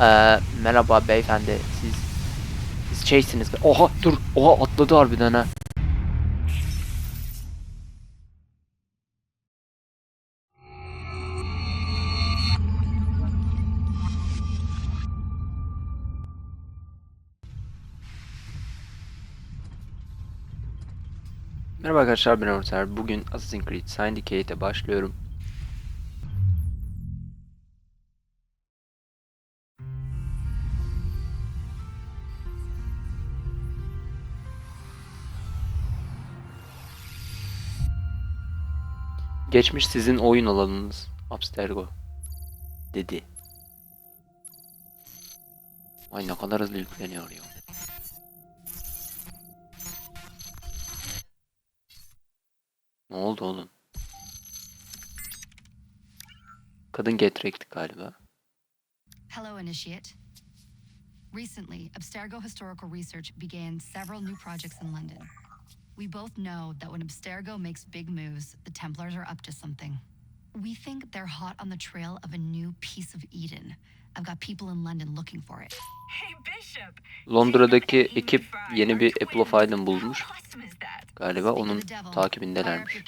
Ee, merhaba beyefendi. Siz siz şeysiniz. Oha dur. Oha atladı harbiden ha. Merhaba arkadaşlar ben Orter. Bugün Assassin's Creed Syndicate'e başlıyorum. Geçmiş sizin oyun alanınız. Abstergo. Dedi. Ay ne kadar hızlı yükleniyor ya. Ne oldu oğlum? Kadın getirekti galiba. Hello, Initiate. Recently, Abstergo Historical Research began several new projects in London. We both know that when Abstergo makes big moves, the Templars are up to something. We think they're hot on the trail of a new piece of Eden. I've got people in London looking for it. Hey Bishop. Londra'daki ekip yeni bir Apple of. Aydın bulmuş. Galiba onun takibindelermiş.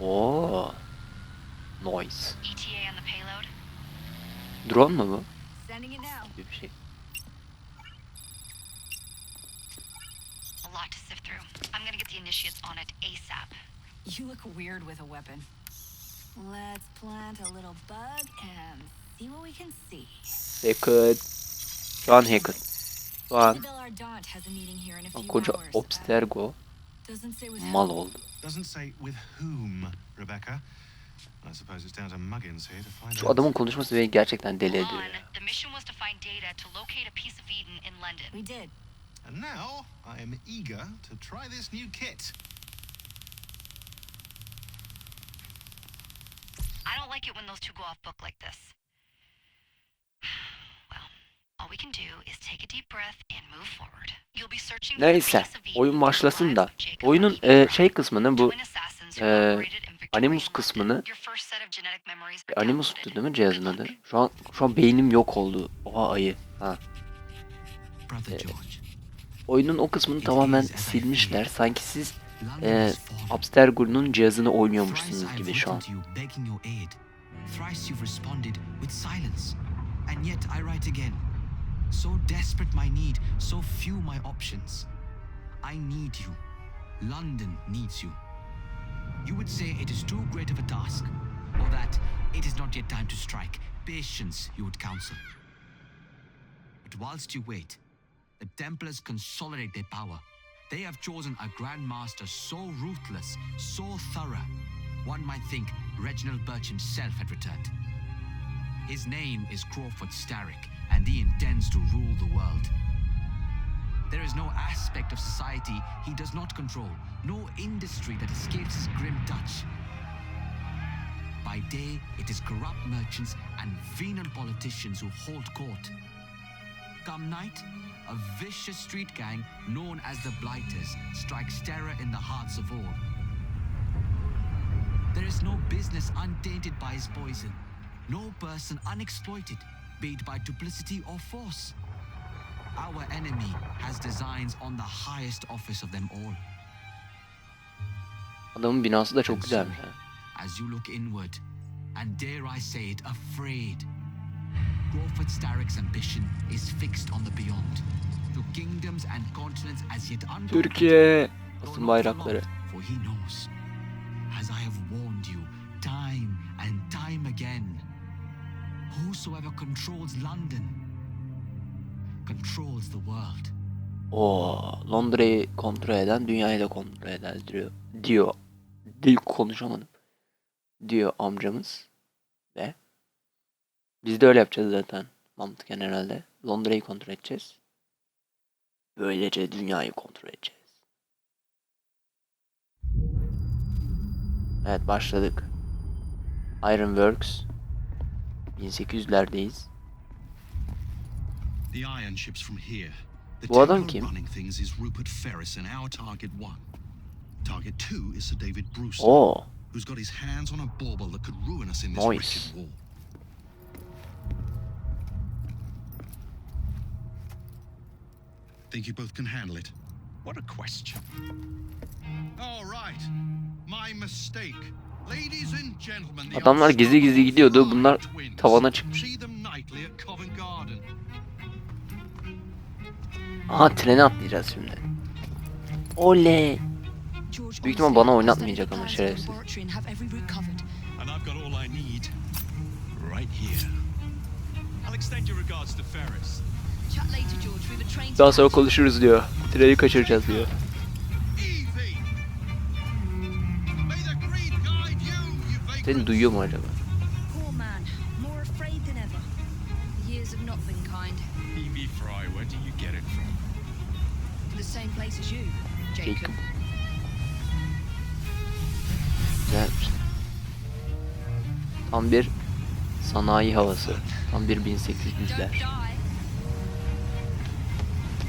Oo. Noise. ETA on the payload. Drone mu bu? Sending it now. Gibi bir. A lot to sift through. I'm gonna get the initiates on it ASAP. You look weird with a weapon. Let's plant a little bug and see what we can see. Hackett. Şu an Hackett. Şu an Isabel Ardant a meeting here in a few koca. Obstergo uh, Doesn't say with mal oldu. Doesn't say with whom, Rebecca. Şu adamın konuşması beni gerçekten deli ediyor. And now I am eager to try this new kit. I don't like it when those two go off book like this. Well, all we can do is take a deep breath and move forward. You'll be searching for the Neyse, oyun başlasın da. Oyunun e, şey kısmını bu e, Victorian Animus kısmını Animus değil mi cihazın adı? Şu an şu an beynim yok oldu. Oha ayı. Ha. George, Oyunun o kısmını tamamen silmişler. Sanki siz e, Abstergo'nun cihazını oynuyormuşsunuz gibi şu an. Thrice you've responded with silence. And yet I write again. So desperate my need, so few my options. I need you. London needs you. You would say it is too great of a task, or that it is not yet time to strike. Patience, you would counsel. But whilst you wait, the Templars consolidate their power. They have chosen a Grand Master so ruthless, so thorough. One might think Reginald Birch himself had returned. His name is Crawford Starrick, and he intends to rule the world. There is no aspect of society he does not control, no industry that escapes his grim touch. By day, it is corrupt merchants and venal politicians who hold court. Come night, a vicious street gang known as the Blighters strikes terror in the hearts of all. There is no business untainted by his poison, no person unexploited, be it by duplicity or force. Our enemy has designs on the highest office of them all. Adamın binası da çok güzelmiş. As you look inward, and dare I say it, afraid, Crawford Starrick's ambition is fixed on the beyond, to kingdoms and continents as yet unknown. Türkiye Though bayrakları. For he knows, whosoever controls London controls the world. Oo, Londra'yı kontrol eden dünyayı da kontrol eder diyor. Diyor. Dil konuşamadım. Diyor amcamız. Ve biz de öyle yapacağız zaten. Mantıken herhalde. Londra'yı kontrol edeceğiz. Böylece dünyayı kontrol edeceğiz. Evet başladık. Ironworks. 1800'lerdeyiz. The iron ships from here. The Bu adam kim? running things is Rupert Ferris and our target one. Target two is Sir David Brewster, Oo. who's got his hands on a bauble that could ruin us in this Nice. wretched war. Think you both can handle it? What a question. All right. My mistake. Ladies and gentlemen, the Adamlar gizli gizli gidiyordu. Bunlar tavana çıkmış. See them nightly at Covent Garden. Aha trene atlayacağız şimdi. Oley. Büyük ihtimal bana oynatmayacak ama şerefsiz. laboratory and have every route covered. And same place as you, Jacob. Güzelmiş. Tam bir sanayi havası. Tam bir 1800'ler. Don't die.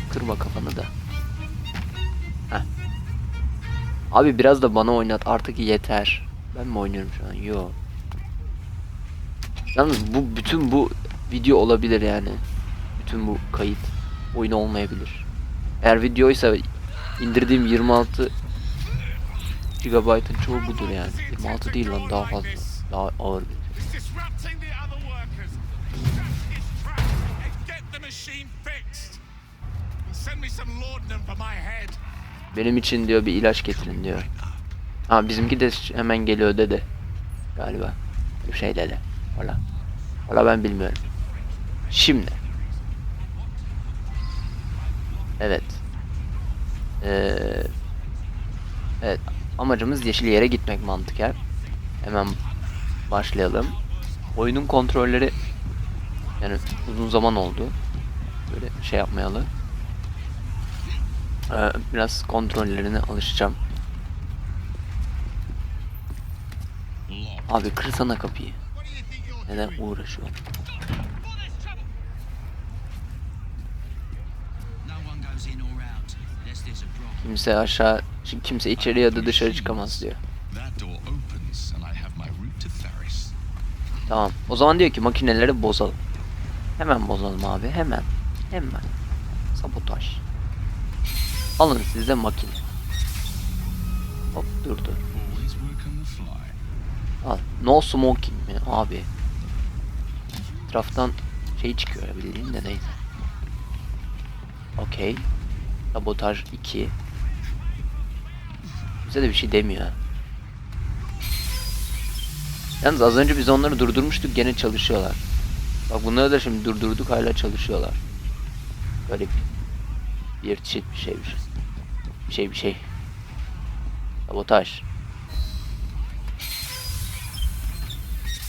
Kırma kafanı da. Heh. Abi biraz da bana oynat artık yeter. Ben mi oynuyorum şu an? Yo. Yalnız bu bütün bu video olabilir yani. Bütün bu kayıt oyun olmayabilir. Eğer videoysa indirdiğim 26 GB'ın çoğu budur yani. 26 değil lan daha fazla. Daha ağır bir. Head. Benim için diyor bir ilaç getirin diyor. Ha bizimki de hemen geliyor dedi. Galiba. Bir şey dedi. Valla. Valla ben bilmiyorum. Şimdi. Evet. Ee, evet. Amacımız yeşil yere gitmek mantıken. Hemen başlayalım. Oyunun kontrolleri yani uzun zaman oldu. Böyle şey yapmayalı. Ee, biraz kontrollerine alışacağım. Abi kırsana kapıyı. Neden uğraşıyor? Kimse aşağı, kimse içeri ya da dışarı çıkamaz diyor. Tamam. O zaman diyor ki makineleri bozalım. Hemen bozalım abi. Hemen. Hemen. Sabotaj. Alın size makine. Hop durdu. No smoking mi abi? Etraftan şey çıkıyor bildiğin de neyse. Okey. Sabotaj 2. Bize de bir şey demiyor. Yalnız az önce biz onları durdurmuştuk gene çalışıyorlar. Bak bunları da şimdi durdurduk hala çalışıyorlar. Garip. Bir çeşit bir şey bir şey. Bir şey bir şey. Sabotaj.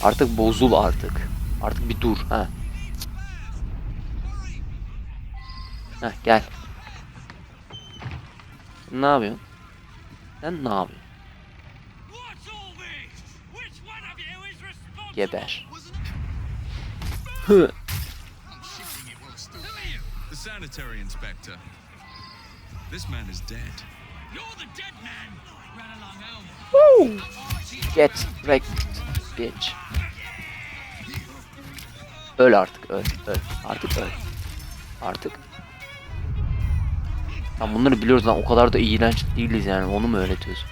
Artık bozul artık. Artık bir dur ha. Heh gel. Ne yapıyorsun? Sen ne yapıyorsun? Geber. Hı. Sanitary inspector. This man is dead. You're the dead man. Home. Get wrecked bitch. Öl artık öl öl. Artık öl. Artık. Lan bunları biliyoruz lan o kadar da iğrenç değiliz yani onu mu öğretiyorsun?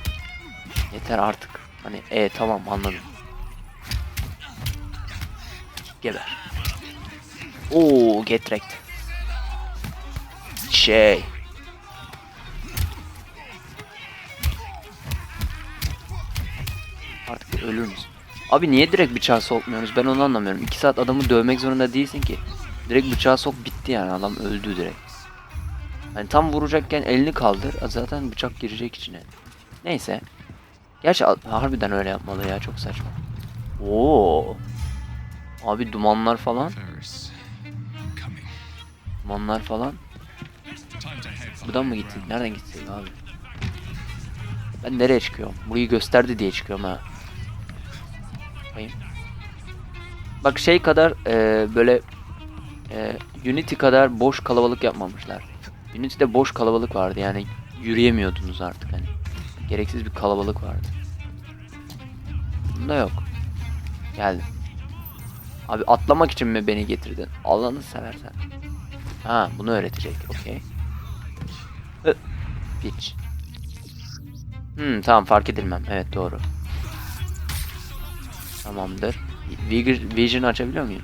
Yeter artık. Hani e tamam anladım. Geber. Oo get wrecked. Şey. Artık ölür müsün? Abi niye direkt bıçağı sokmuyoruz? Ben onu anlamıyorum. 2 saat adamı dövmek zorunda değilsin ki. Direkt bıçağı sok bitti yani adam öldü direkt. Hani tam vuracakken elini kaldır. Zaten bıçak girecek içine. Neyse. Gerçi harbiden öyle yapmalı ya çok saçma. Oo. Abi dumanlar falan. Dumanlar falan. Buradan mı gittik? Nereden gittik abi? Ben nereye çıkıyorum? Burayı gösterdi diye çıkıyorum ha. Bakayım. Bak şey kadar e, böyle e, Unity kadar boş kalabalık yapmamışlar. Unity'de boş kalabalık vardı yani yürüyemiyordunuz artık hani. Gereksiz bir kalabalık vardı. Bunda yok. Geldim. Abi atlamak için mi beni getirdin? Allah'ını seversen. Ha bunu öğretecek. Okey. Piç. Hmm tamam fark edilmem. Evet doğru. Tamamdır. Vision, açabiliyor muyum?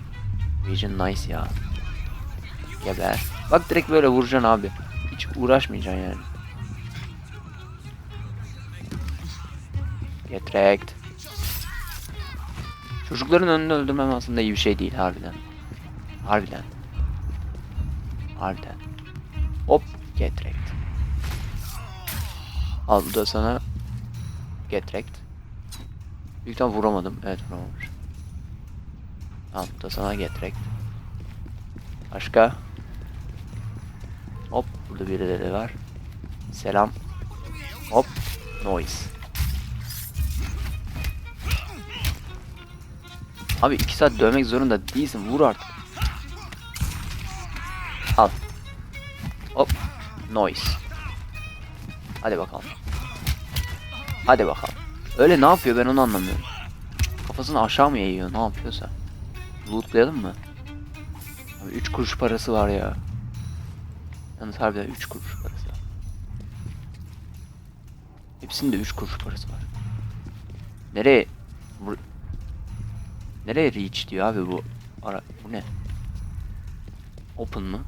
Vision nice ya. Geber. Bak direkt böyle vuracaksın abi. Hiç uğraşmayacaksın yani. Get wrecked. Çocukların önünde öldürmem aslında iyi bir şey değil harbiden. Harbiden. Harbiden. Hop get wrecked. Al bu da sana get wrecked. Büyük ihtimal vuramadım. Evet vuramamış. Bu da sana get wrecked. Başka? Hop burada birileri var. Selam. Hop noise. Abi iki saat dövmek zorunda değilsin. Vur artık. Al. Hop. Noise. Hadi bakalım. Hadi bakalım. Öyle ne yapıyor ben onu anlamıyorum. Kafasını aşağı mı eğiyor ne yapıyorsa. Lootlayalım mı? Abi 3 kuruş parası var ya. Yalnız harbiden 3 kuruş parası var. Hepsinde 3 kuruş parası var. Nereye? Bur- Nereye reach diyor abi bu? Ara bu ne? Open mı?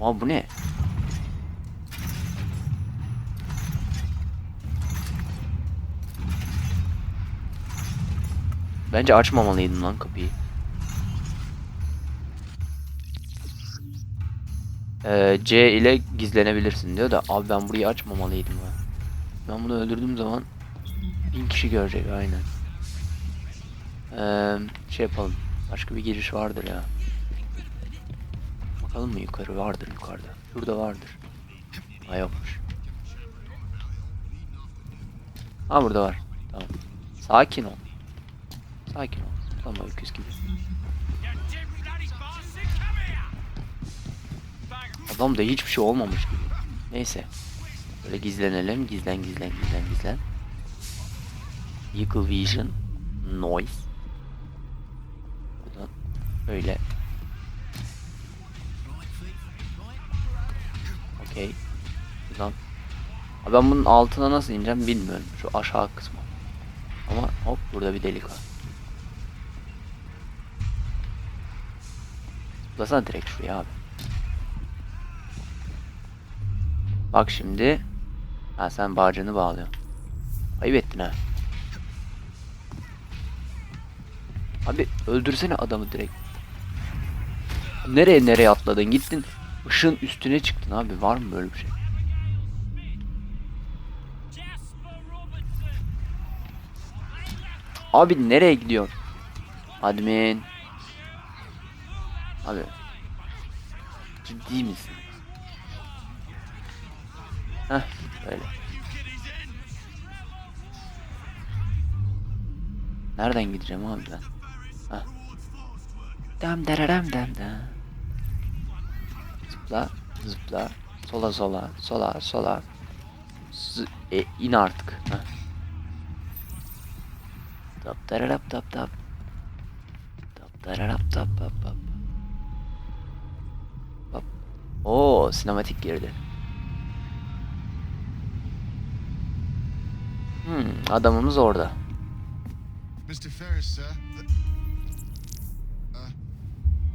Aa bu ne? Bence açmamalıydın lan kapıyı. Ee, C ile gizlenebilirsin diyor da abi ben burayı açmamalıydım ya. Ben bunu öldürdüğüm zaman bin kişi görecek aynen. Ee, şey yapalım. Başka bir giriş vardır ya. Bakalım mı yukarı? Vardır yukarıda. Şurada vardır. Ha yokmuş. Ha burada var. Tamam. Sakin ol. Sakin ol. Tamam öküz gibi. Adam da hiçbir şey olmamış gibi. Neyse. Böyle gizlenelim. Gizlen gizlen gizlen gizlen. Vehicle Vision. Noise. Buradan böyle. Okey. Buradan. Ben bunun altına nasıl ineceğim bilmiyorum. Şu aşağı kısmı. Ama hop burada bir delik var. Zıplasana direkt şuraya abi. Bak şimdi. Ha sen bağcını bağlıyorsun. Ayıp ettin ha. Abi öldürsene adamı direkt. Nereye nereye atladın? Gittin ışığın üstüne çıktın abi. Var mı böyle bir şey? Abi nereye gidiyorsun? Admin. Abi. Ciddi misin? Heh böyle. Nereden gideceğim abi ben? Heh. Dem dererem dem dem. Zıpla zıpla. Sola sola sola sola. Z e, in artık. Heh. Tap dararap tap tap. Tap dararap tap tap tap. Oo sinematik girdi. Hmm, adamımız orada. Mr. Ferris, sir. The, uh,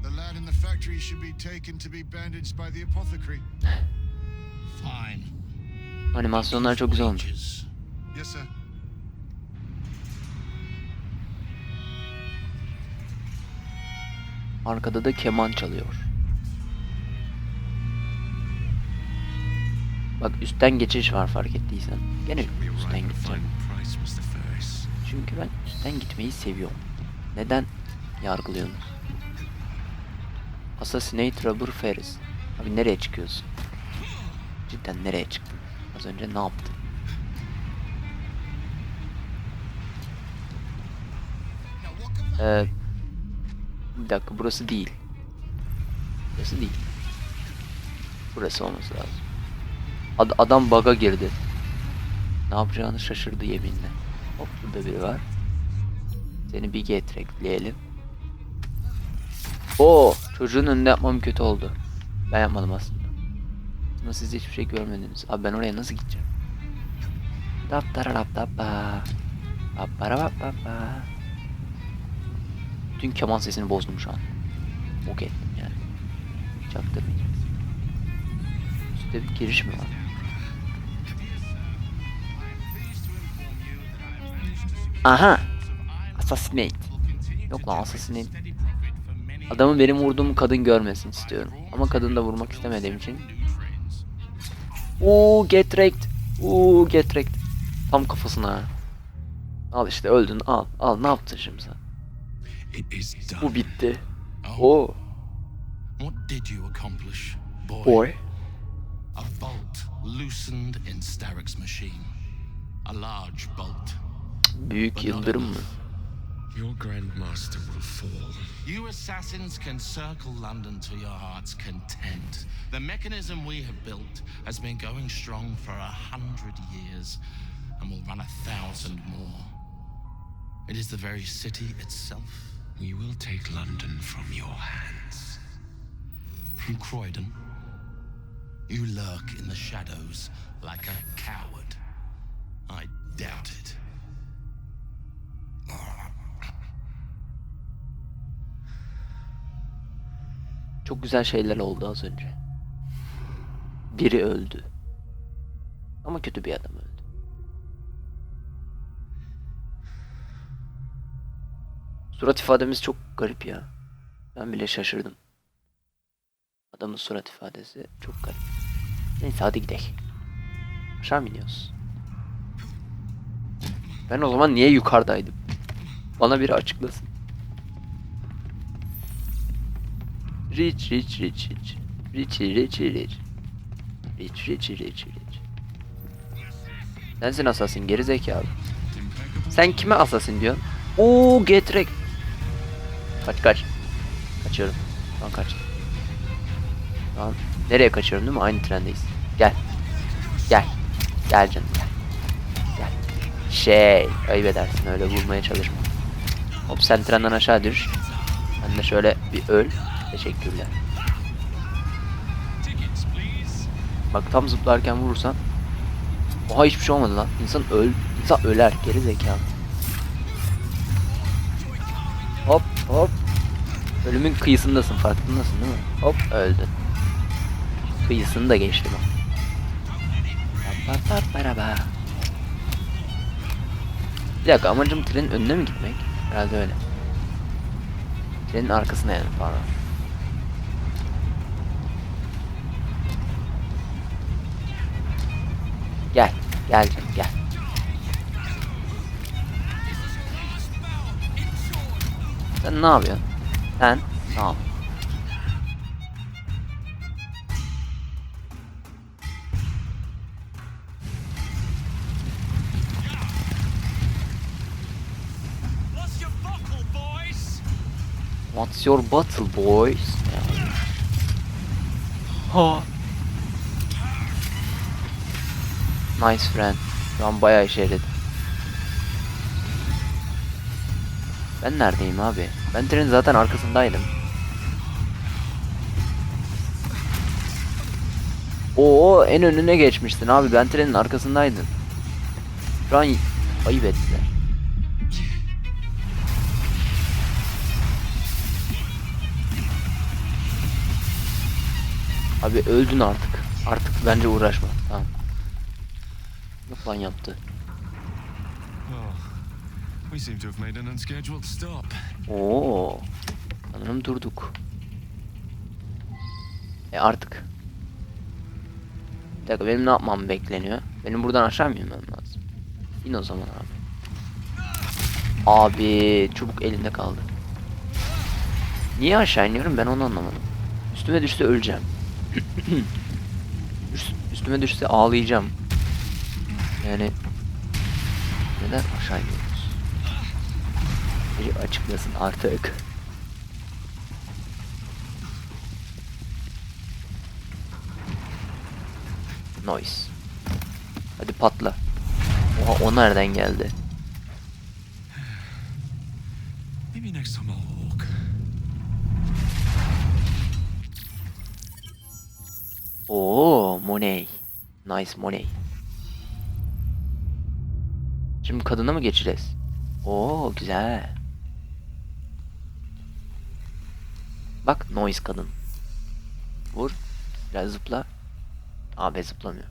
the lad in the factory should be taken to be bandaged by the apothecary. Fine. Animasyonlar çok güzel olmuş. Yes, sir. Arkada da keman çalıyor. Bak üstten geçiş var fark ettiysen. Gene üstten gideceğim. Çünkü ben üstten gitmeyi seviyorum. Neden yargılıyorsunuz? Assassinate Robber Ferris. Abi nereye çıkıyorsun? Cidden nereye çıktın? Az önce ne yaptın? Ee, bir dakika burası değil. Burası değil. Burası olması lazım. Ad- adam bug'a girdi. Ne yapacağını şaşırdı yeminle. Hop burada biri var. Seni bir getrekleyelim. Oo, çocuğun önünde yapmam kötü oldu. Ben yapmadım aslında. Ama siz hiçbir şey görmediniz. Abi ben oraya nasıl gideceğim? Tappa. Pappara pap pappa. Bütün keman sesini bozdum şu an. Bok ettim yani. Çaktırmayacağız. Üstte bir giriş mi var? Aha! Assassinate. Yok lan assassinate. Adamı benim vurduğumu kadın görmesin istiyorum. Ama kadını da vurmak istemediğim için. Oo get wrecked. Oo get wrecked. Tam kafasına. Al işte öldün al. Al ne yaptın şimdi sen? Bu bitti. Oo what did you accomplish, boy? boy. A bolt loosened in Starrick's machine. A large bolt. Büyük yıldırım mı? Your Grandmaster will fall. You assassins can circle London to your heart's content. The mechanism we have built has been going strong for a hundred years and will run a thousand more. It is the very city itself. We will take London from your hands. From Croydon, you lurk in the shadows like a coward. I doubt it. Çok güzel şeyler oldu az önce. Biri öldü. Ama kötü bir adam öldü. Surat ifademiz çok garip ya. Ben bile şaşırdım. Adamın surat ifadesi çok garip. Neyse hadi gidelim. Aşağı mı iniyoruz? Ben o zaman niye yukarıdaydım? Bana biri açıklasın. Rich, rich, rich, rich. Rich, rich, rich. Rich, rich, rich, rich. Sensin assassin geri zekalı. Sen kime assassin diyorsun? Oo getrek. Kaç kaç. Kaçıyorum. Şu an kaçtım. Şu an nereye kaçıyorum değil mi? Aynı trendeyiz. Gel. Gel. Gel canım gel. Gel. Şey ayıp edersin öyle vurmaya çalışma. Hop sen trenden aşağı düş. Ben de şöyle bir öl. Teşekkürler. Bak tam zıplarken vurursan. Oha hiçbir şey olmadı lan. İnsan öl, insan öler geri zekalı. Hop hop. Ölümün kıyısındasın farkındasın değil mi? Hop öldün. Kıyısını da geçtim. Paraba. Bir dakika amacım trenin önüne mi gitmek? Herhalde öyle. Trenin arkasına yani pardon. Gel. Gel canım gel. Sen ne yapıyorsun? Sen ne yap? What's your battle boys? Ha. Nice friend. Şu an bayağı işe yaradı. Ben neredeyim abi? Ben trenin zaten arkasındaydım. Oo en önüne geçmiştin abi. Ben trenin arkasındaydım. Şu an ayıp ettiler. Abi öldün artık. Artık bence uğraşma. Tamam. Yok lan yaptı. Oh. Oo. Sanırım durduk. E artık. Bir dakika benim ne yapmam bekleniyor? Benim buradan aşağı mı inmem lazım? İn o zaman abi. Abi çubuk elinde kaldı. Niye aşağı iniyorum ben onu anlamadım. Üstüme düşse öleceğim. Üst- Üstüme düşse ağlayacağım. Yani neden aşağı iniyoruz? Biri açıklasın artık. Noise. Hadi patla. Oha o nereden geldi? Maybe next time I'll walk. Oo, Money. Nice Money. Şimdi kadına mı geçeceğiz? Oo, güzel. Bak noise kadın. Vur. Biraz zıpla. Abi zıplamıyor.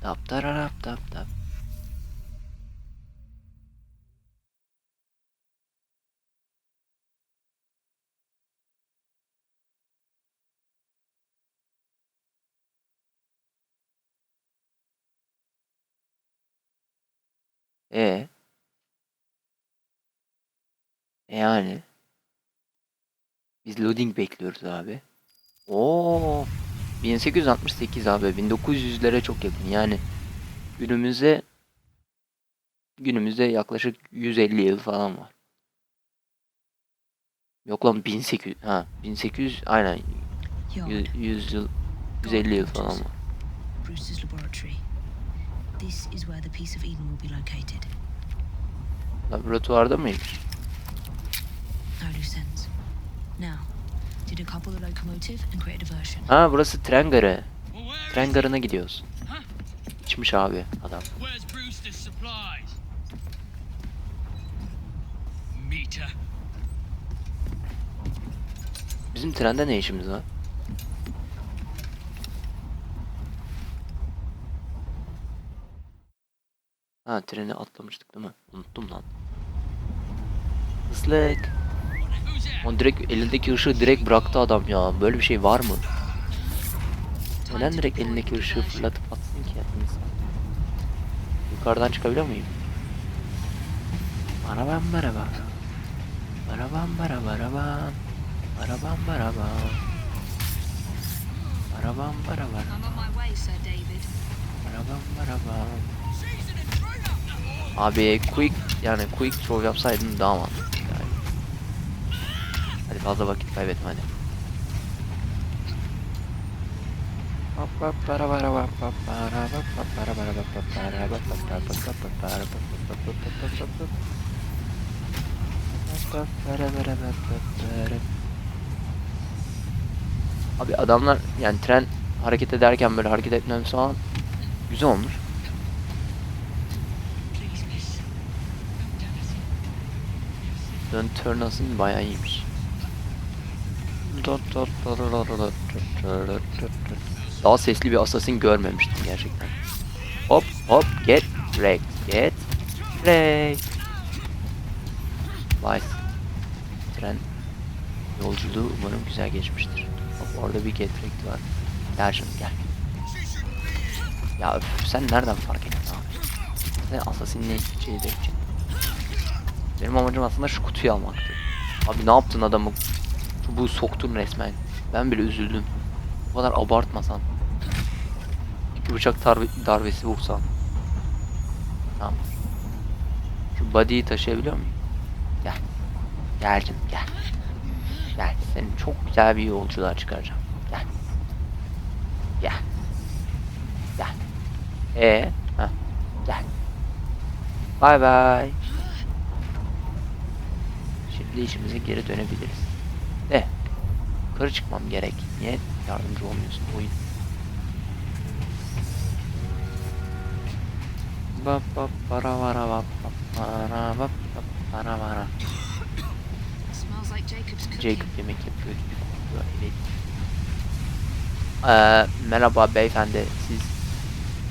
Tap tararap tap tap. E E yani. Biz loading bekliyoruz abi. Oo. 1868 abi. 1900'lere çok yakın. Yani günümüze günümüzde yaklaşık 150 yıl falan var. Yok lan 1800 ha 1800 aynen Yard. 100, 100 yıl 150 yıl falan var. Bruce's laboratory. This is where the piece of Eden will be located. Laboratuvarda mıymış? No loose ends. Now, did a couple the locomotive and create a version. Ha burası tren garı. Tren garına gidiyoruz. İçmiş abi adam. Where's Brewster's supplies? Meter. Bizim trende ne işimiz var? Ha treni atlamıştık değil mi? Unuttum lan. Islık. O direkt elindeki ışığı direkt bıraktı adam ya. Böyle bir şey var mı? Neden direkt elindeki ışığı fırlatıp atsın ki insan? Yukarıdan çıkabiliyor muyum? Arabam araba. Arabam araba arabam. Arabam araba. Arabam on David. Arabam araba. Abi quick yani quick show yapsaydın daha mantıklı yani. Hadi fazla vakit kaybetme hadi. Abi adamlar yani tren hareket ederken böyle hareket etmemiz falan güzel olmuş. Dön turnasın bayağı iyiymiş. Daha sesli bir assassin görmemiştim gerçekten. Hop hop get wrecked get wrecked. Vay. Tren yolculuğu umarım güzel geçmiştir. Bak orada bir get wrecked var. Gel şimdi gel. Ya öf, sen nereden fark ettin abi? Sen assassin'le de için. Benim amacım aslında şu kutuyu almaktı. Abi ne yaptın adamı? Çubuğu soktun resmen. Ben bile üzüldüm. Bu kadar abartmasan. Bir bıçak darbe- darbesi vursan. Tamam. Şu body'yi taşıyabiliyor muyum? Gel. Gel canım gel. Gel. Seni çok güzel bir yolculuğa çıkaracağım. Gel. Gel. Gel. Ee. Gel. Bay bay. İşimize geri dönebiliriz. De. Yukarı çıkmam gerek. Niye yardımcı olmuyorsun oyun? Bap bap para vara bap bap para bap bap para vara. Jacob yemek yapıyor gibi kokuyor evet. Ee, merhaba beyefendi siz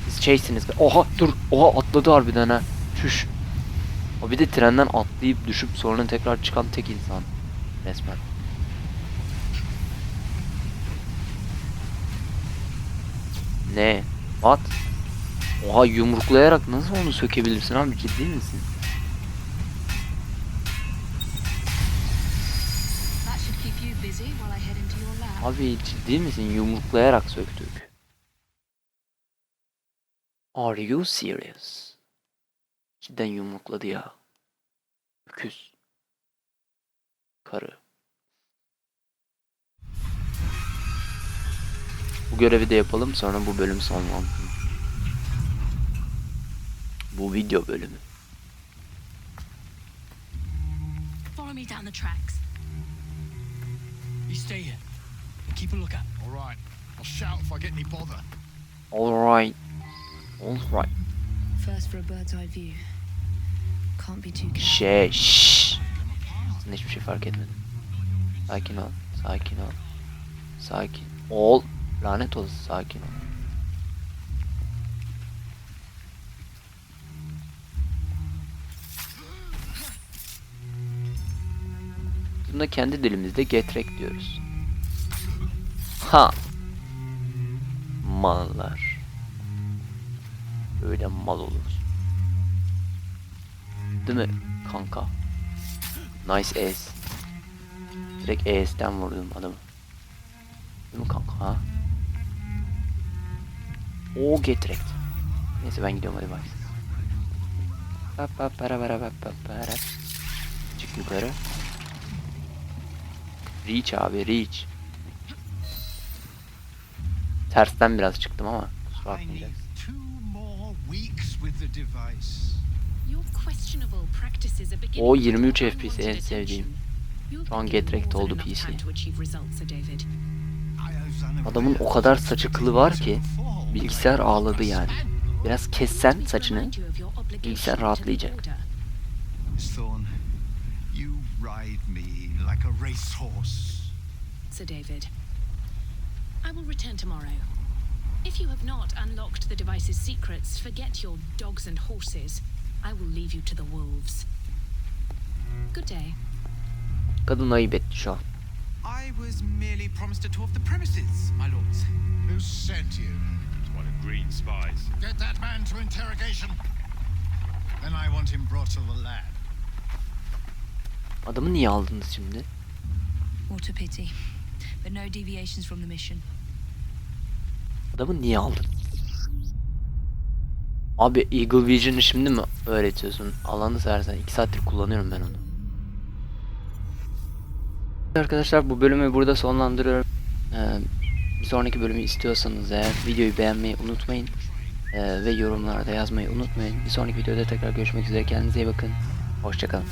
siz şeysiniz. Oha dur oha atladı harbiden ha. Çüş. O bir de trenden atlayıp düşüp sonra tekrar çıkan tek insan. Resmen. Ne? What? Oha yumruklayarak nasıl onu sökebilirsin abi ciddi misin? Abi ciddi misin? Yumruklayarak söktük. Are you serious? Cidden yumrukladı ya. Öküz. Karı. Bu görevi de yapalım sonra bu bölüm sonlansın. Bu video bölümü. Follow me down the tracks. You stay here. Keep a lookout. All right. I'll shout if I get any bother. Alright. Alright. First for a bird's eye view. Şey şşş. Sen hiçbir şey fark etmedin. Sakin ol. Sakin ol. Sakin. Ol. Lanet olsun sakin ol. Bunda kendi dilimizde getrek diyoruz. Ha. Mallar. Böyle mal oluruz. Değil mi kanka? Nice ace. Direkt ace'den vurdum adamı. Değil mi kanka ha? O getirekt. Neyse ben gidiyorum hadi bak. Pa pa para para pa pa para. Çık yukarı. Reach abi reach. Tersten biraz çıktım ama kusura I O to 23 draw FPS en sevdiğim. Şu an be given Getrekt more than oldu PC. Adamın o kadar saçı kılı var ki bilgisayar ağladı yani. Biraz kessen saçını bilgisayar rahatlayacak. Order. Miss Thorne, you ride me like a racehorse. Sir David. I will return tomorrow. If you have not unlocked the device's secrets, forget your dogs and horses. I will leave you to the wolves. Good day. Kadın ayıp etti şu an. I was merely promised a tour of the premises, my lords. Who sent you? It's one of Green's spies. Get that man to interrogation. Then I want him brought to the lab. Adamı niye aldınız şimdi? What a pity. But no deviations from the mission. Adamı niye aldın? Abi Eagle Vision'ı şimdi mi öğretiyorsun? Alanı seversen 2 saattir kullanıyorum ben onu. Arkadaşlar bu bölümü burada sonlandırıyorum. Ee, bir sonraki bölümü istiyorsanız eğer videoyu beğenmeyi unutmayın. Ee, ve yorumlarda yazmayı unutmayın. Bir sonraki videoda tekrar görüşmek üzere. Kendinize iyi bakın. Hoşçakalın.